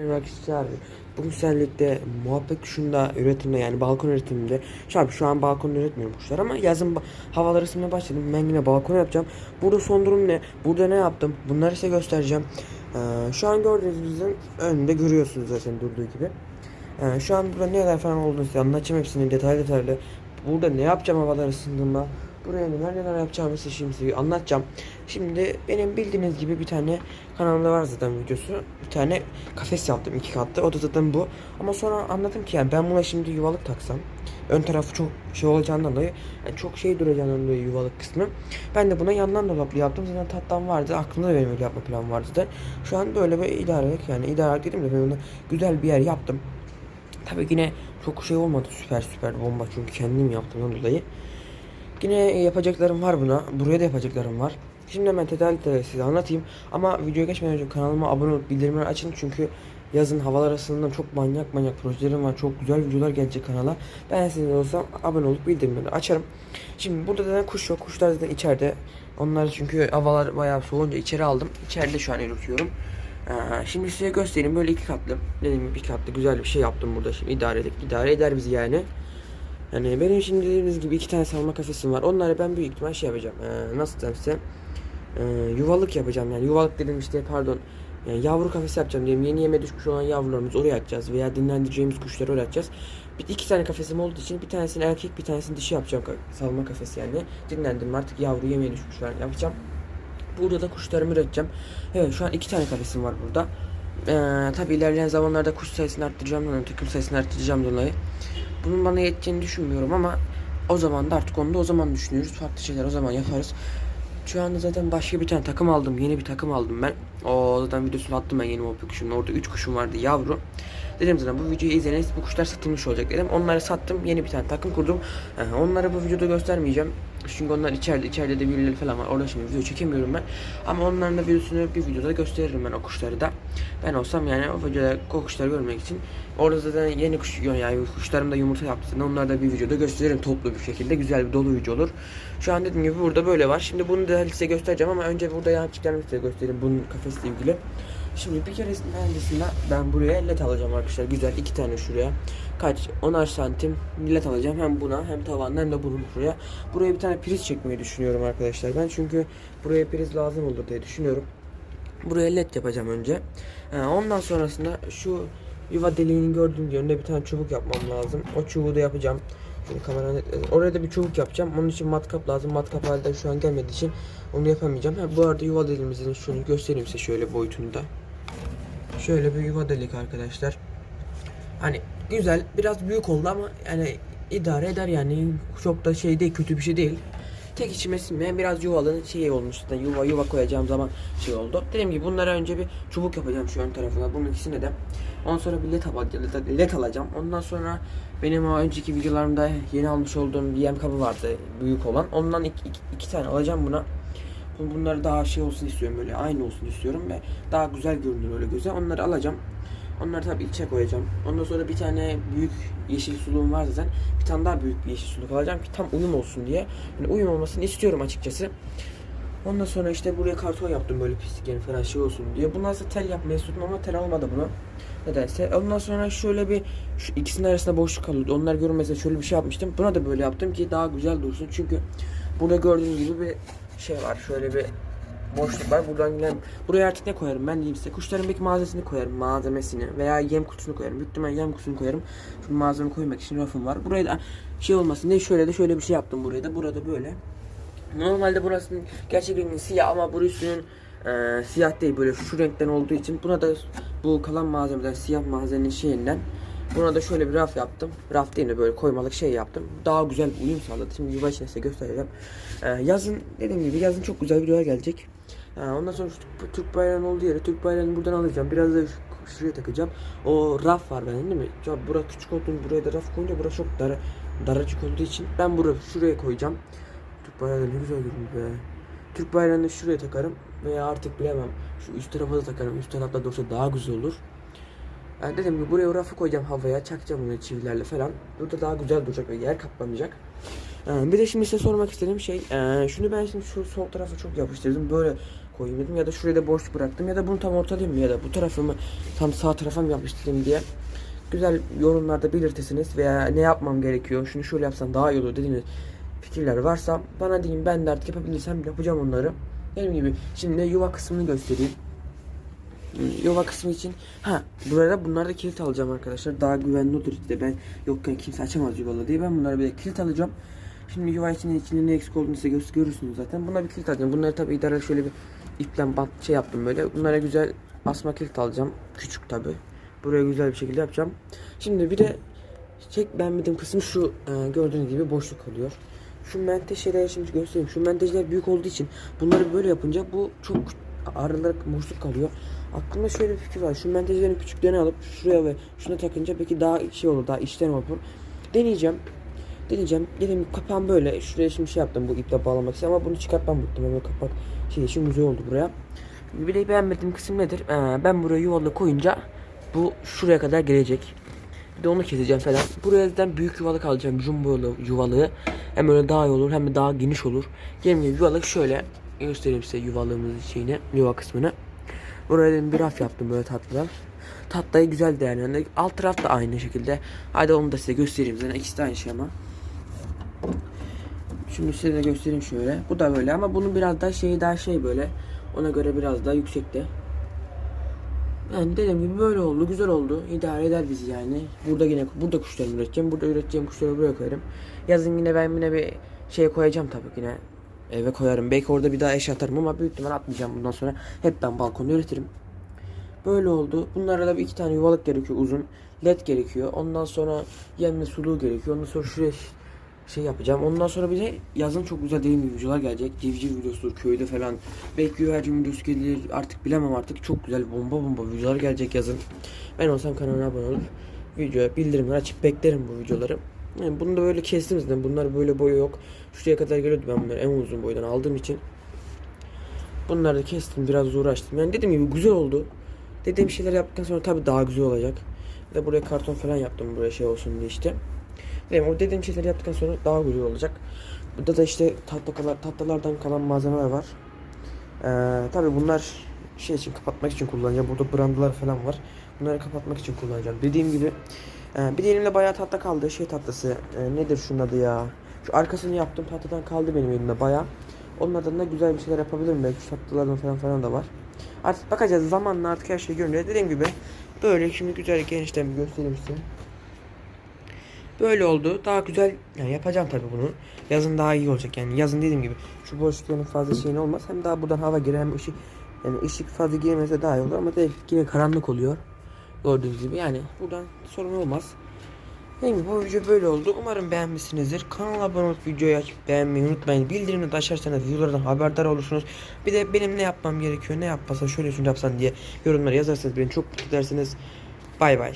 Arkadaşlar. Bugün sizlerle birlikte muhabbet kuşunda üretimde yani balkon üretiminde. Şu şu an balkonda üretmiyorum kuşlar ama yazın havalar ısınmaya başladım. Ben yine balkon yapacağım. Burada son durum ne? Burada ne yaptım? Bunları size göstereceğim. Ee, şu an gördüğünüzün önünde görüyorsunuz zaten durduğu gibi. Ee, şu an burada ne kadar falan olduğunu size anlatacağım hepsini detaylı detaylı. Burada ne yapacağım havalar ısındığında. Buraya neler neler yapacağımı size şimdi anlatacağım. Şimdi benim bildiğiniz gibi bir tane kanalımda var zaten videosu. Bir tane kafes yaptım iki katlı. O da zaten bu. Ama sonra anladım ki yani ben buna şimdi yuvalık taksam. Ön tarafı çok şey olacağından dolayı yani çok şey duracağından dolayı yuvalık kısmı. Ben de buna yandan dolaplı yaptım. Zaten tattan vardı. Aklımda da benim öyle yapma planım vardı da. Şu an böyle bir idarelik yani idarelik dedim de ben onu güzel bir yer yaptım. Tabii yine çok şey olmadı süper süper bomba çünkü kendim yaptığımdan dolayı. Yine yapacaklarım var buna. Buraya da yapacaklarım var. Şimdi hemen detaylı size anlatayım. Ama videoya geçmeden önce kanalıma abone olup bildirimleri açın. Çünkü yazın havalar arasında çok manyak manyak projelerim var. Çok güzel videolar gelecek kanala. Ben sizin olsam abone olup bildirimleri açarım. Şimdi burada zaten kuş yok. Kuşlar zaten içeride. Onlar çünkü havalar bayağı soğunca içeri aldım. İçeride şu an üretiyorum. Ee, şimdi size göstereyim. Böyle iki katlı. Dediğim gibi bir katlı güzel bir şey yaptım burada. Şimdi idare edip idare eder bizi yani. Yani benim şimdi dediğiniz gibi iki tane salma kafesim var. Onları ben büyük ihtimal şey yapacağım. Ee, nasıl desem size? Ee, yuvalık yapacağım yani. Yuvalık dedim işte pardon. Yani yavru kafesi yapacağım diyelim. Yeni yeme düşmüş olan yavrularımızı oraya atacağız. Veya dinlendireceğimiz kuşları oraya atacağız. Bir iki tane kafesim olduğu için bir tanesini erkek bir tanesini dişi yapacağım. Salma kafesi yani. Dinlendirme artık yavru yemeğe düşmüş falan yapacağım. Burada da kuşlarımı üreteceğim. Evet şu an iki tane kafesim var burada. Ee, tabii ilerleyen zamanlarda kuş sayısını arttıracağım dolayı, takım sayısını arttıracağım dolayı. Bunun bana yeteceğini düşünmüyorum ama o zaman da artık onu da o zaman düşünüyoruz. Farklı şeyler o zaman yaparız. Şu anda zaten başka bir tane takım aldım. Yeni bir takım aldım ben. O zaten videosunu attım ben yeni mobil kuşumla. Orada 3 kuşum vardı yavru. Dedim zaten bu videoyu izleyiniz bu kuşlar satılmış olacak dedim. Onları sattım. Yeni bir tane takım kurdum. Ee, onları bu videoda göstermeyeceğim. Çünkü onlar içeride içeride de birileri falan var. Orada şimdi video çekemiyorum ben. Ama onların da videosunu bir videoda gösteririm ben o kuşları da. Ben olsam yani o videoda o kuşları görmek için orada zaten yeni kuş yani kuşlarım da yumurta yaptı. zaten. Onları da bir videoda gösteririm toplu bir şekilde. Güzel bir dolu video olur. Şu an dediğim gibi burada böyle var. Şimdi bunu da size göstereceğim ama önce burada yançıklarını size göstereyim bunun kafesle ilgili. Şimdi bir keresinde öncesinde ben buraya led alacağım arkadaşlar. Güzel iki tane şuraya. Kaç? 10'ar santim led alacağım. Hem buna hem tavandan hem de bunun şuraya. Buraya bir tane priz çekmeyi düşünüyorum arkadaşlar. Ben çünkü buraya priz lazım olur diye düşünüyorum. Buraya led yapacağım önce. Ee, ondan sonrasında şu yuva deliğinin gördüğüm yönde bir tane çubuk yapmam lazım. O çubuğu da yapacağım. Şimdi kamera oraya da bir çubuk yapacağım. Onun için matkap lazım. Matkap halde şu an gelmediği için onu yapamayacağım. Ha, bu arada yuva deliğimizin şunu göstereyim size şöyle boyutunu da. Şöyle bir yuva delik arkadaşlar. Hani güzel biraz büyük oldu ama yani idare eder yani çok da şey değil kötü bir şey değil. Tek içime sinmeyen biraz yuvalının şeyi olmuş zaten yuva yuva koyacağım zaman şey oldu. Dediğim gibi bunlara önce bir çubuk yapacağım şu ön tarafına bunun ikisine de. Ondan sonra bir led, led, led alacağım. Ondan sonra benim o önceki videolarımda yeni almış olduğum bir yem kabı vardı büyük olan. Ondan iki, iki, iki tane alacağım buna. Bu- Bunları daha şey olsun istiyorum böyle aynı olsun istiyorum ve daha güzel görünür öyle göze. Onları alacağım. Onları tabii içe koyacağım. Ondan sonra bir tane büyük yeşil suluğum var zaten. Bir tane daha büyük bir yeşil suluk alacağım ki tam uyum olsun diye. Yani uyum olmasını istiyorum açıkçası. Ondan sonra işte buraya karton yaptım böyle pislik yani falan şey olsun diye. Bundan sonra tel yapmayı istiyordum ama tel olmadı bunu. Nedense. Ondan sonra şöyle bir şu ikisinin arasında boşluk kalıyordu. Onlar görünmese şöyle bir şey yapmıştım. Buna da böyle yaptım ki daha güzel dursun. Çünkü burada gördüğünüz gibi bir şey var. Şöyle bir boşluk var. Buradan gelen buraya artık ne koyarım ben diyeyim size. Kuşların belki malzemesini koyarım. Malzemesini veya yem kutusunu koyarım. Büyük ihtimalle yem kutusunu koyarım. Şu malzeme koymak için rafım var. Buraya da şey olmasın diye şöyle de şöyle bir şey yaptım buraya da. Burada böyle. Normalde burasının gerçek rengi siyah ama bu üstünün e, siyah değil böyle şu renkten olduğu için buna da bu kalan malzemeden siyah malzemenin şeyinden buna da şöyle bir raf yaptım. Raf değil de böyle koymalık şey yaptım. Daha güzel bir uyum sağladı. Şimdi yuva içine size göstereceğim. E, yazın dediğim gibi yazın çok güzel videolar gelecek. E, ondan sonra şu Türk bayrağının olduğu yere Türk bayrağını buradan alacağım. Biraz da şu- şuraya takacağım. O raf var benim değil mi? Ya bura küçük olduğunu buraya da raf koyunca bura çok dar, daracık olduğu için ben buraya şuraya koyacağım. Türk bayrağı da ne güzel görünüyor be. Türk bayrağını şuraya takarım veya artık bilemem şu üst tarafa da takarım. Üst tarafta dursa daha güzel olur. Yani dedim ki buraya rafı koyacağım havaya çakacağım bunu çivilerle falan. Burada daha güzel duracak ve yer kaplamayacak. Ee, bir de şimdi size sormak istediğim şey ee, şunu ben şimdi şu sol tarafa çok yapıştırdım. Böyle koyayım dedim ya da şuraya da boş bıraktım ya da bunu tam ortalayayım mı ya da bu tarafımı tam sağ tarafa mı yapıştırayım diye güzel yorumlarda belirtesiniz veya ne yapmam gerekiyor şunu şöyle yapsam daha iyi olur dediğiniz fikirler varsa bana deyin ben de artık yapabilirsem yapacağım onları. Dediğim gibi şimdi yuva kısmını göstereyim. Yuva kısmı için ha burada bunlarda da kilit alacağım arkadaşlar. Daha güvenli olur işte ben yokken kimse açamaz yuvalı diye ben bunlara bir de kilit alacağım. Şimdi yuva içinde içinde ne eksik olduğunu size gö- görürsünüz zaten. Buna bir kilit alacağım. Bunları tabii idare şöyle bir ipten bant şey yaptım böyle. Bunlara güzel asma kilit alacağım. Küçük tabii. Buraya güzel bir şekilde yapacağım. Şimdi bir de çek beğenmediğim kısım şu e, gördüğünüz gibi boşluk oluyor. Şu menteşeleri şimdi göstereyim. Şu menteşeler büyük olduğu için bunları böyle yapınca bu çok aralık boşluk kalıyor. Aklımda şöyle bir fikir var. Şu menteşelerin küçüklerini alıp şuraya ve şuna takınca belki daha şey olur, daha işten olur. Deneyeceğim. Deneyeceğim. Dedim kapağım böyle. Şuraya şimdi şey yaptım bu iple bağlamak için ama bunu çıkartmam muhtemelen. Kapak şey için güzel oldu buraya. Bir de beğenmediğim kısım nedir? Ee, ben buraya yuvalı koyunca bu şuraya kadar gelecek. Bir de onu keseceğim falan. Buraya zaten büyük yuvalık alacağım. Jumbo yuvalığı. Hem öyle daha iyi olur hem de daha geniş olur. Gelin yuvalık şöyle göstereyim size yuvalığımızın şeyini, yuva kısmını. Buraya dedim bir raf yaptım böyle tatlıdan. Tatlıyı güzel değerlendirdik. Alt taraf da aynı şekilde. Hadi onu da size göstereyim. Zaten ikisi de aynı şey ama. Şimdi size de göstereyim şöyle. Bu da böyle ama bunun biraz daha şeyi daha şey böyle. Ona göre biraz daha yüksekte. Yani dediğim gibi böyle oldu, güzel oldu. İdare eder bizi yani. Burada yine burada kuşlarımı üreteceğim. Burada üreteceğim kuşları buraya koyarım. Yazın yine ben yine bir şey koyacağım tabii yine. Eve koyarım. Belki orada bir daha eş atarım ama büyük ihtimal atmayacağım bundan sonra. Hep ben balkonda üretirim. Böyle oldu. Bunlara da bir iki tane yuvalık gerekiyor uzun. led gerekiyor. Ondan sonra yem ve suluğu gerekiyor. Ondan sonra şuraya şey yapacağım. Ondan sonra bir de yazın çok güzel değil mi videolar gelecek. Civciv videosudur köyde falan. Belki güvercin videosu gelir artık bilemem artık. Çok güzel bomba bomba videolar gelecek yazın. Ben olsam kanala abone olup videoya bildirimler açıp beklerim bu videoları. Yani bunu da böyle kestim zaten. Bunlar böyle boyu yok. Şuraya kadar geliyordu ben bunları en uzun boydan aldığım için. Bunları da kestim biraz uğraştım. Yani dediğim gibi güzel oldu. Dediğim şeyler yaptıktan sonra tabii daha güzel olacak. De buraya karton falan yaptım buraya şey olsun diye işte. Ve o dediğim şeyleri yaptıktan sonra daha güzel olacak. Burada da işte tatlılar, tatlılardan kalan malzemeler var. Ee, tabii bunlar şey için kapatmak için kullanacağım. Burada brandalar falan var. Bunları kapatmak için kullanacağım. Dediğim gibi e, bir de elimde bayağı tatlı kaldı. Şey tatlısı e, nedir şunun adı ya? Şu arkasını yaptım tatlıdan kaldı benim elimde bayağı. Onlardan da güzel bir şeyler yapabilirim belki. Şu tatlılardan falan falan da var. Artık bakacağız zamanla artık her şey görünüyor. Dediğim gibi böyle şimdi güzel genişten bir göstereyim size. Böyle oldu. Daha güzel yani yapacağım tabii bunu. Yazın daha iyi olacak yani. Yazın dediğim gibi şu boşlukların fazla şeyin olmaz. Hem daha buradan hava girer hem ışık yani ışık fazla girmese daha iyi olur ama değil, yine karanlık oluyor. Gördüğünüz gibi yani buradan sorun olmaz. Gibi bu video böyle oldu. Umarım beğenmişsinizdir. Kanala abone olup videoyu açıp beğenmeyi unutmayın. Bildirimleri de açarsanız videolardan haberdar olursunuz. Bir de benim ne yapmam gerekiyor, ne yapmasa şöyle şunu yapsan diye yorumlara yazarsanız beni çok mutlu edersiniz. Bay bay.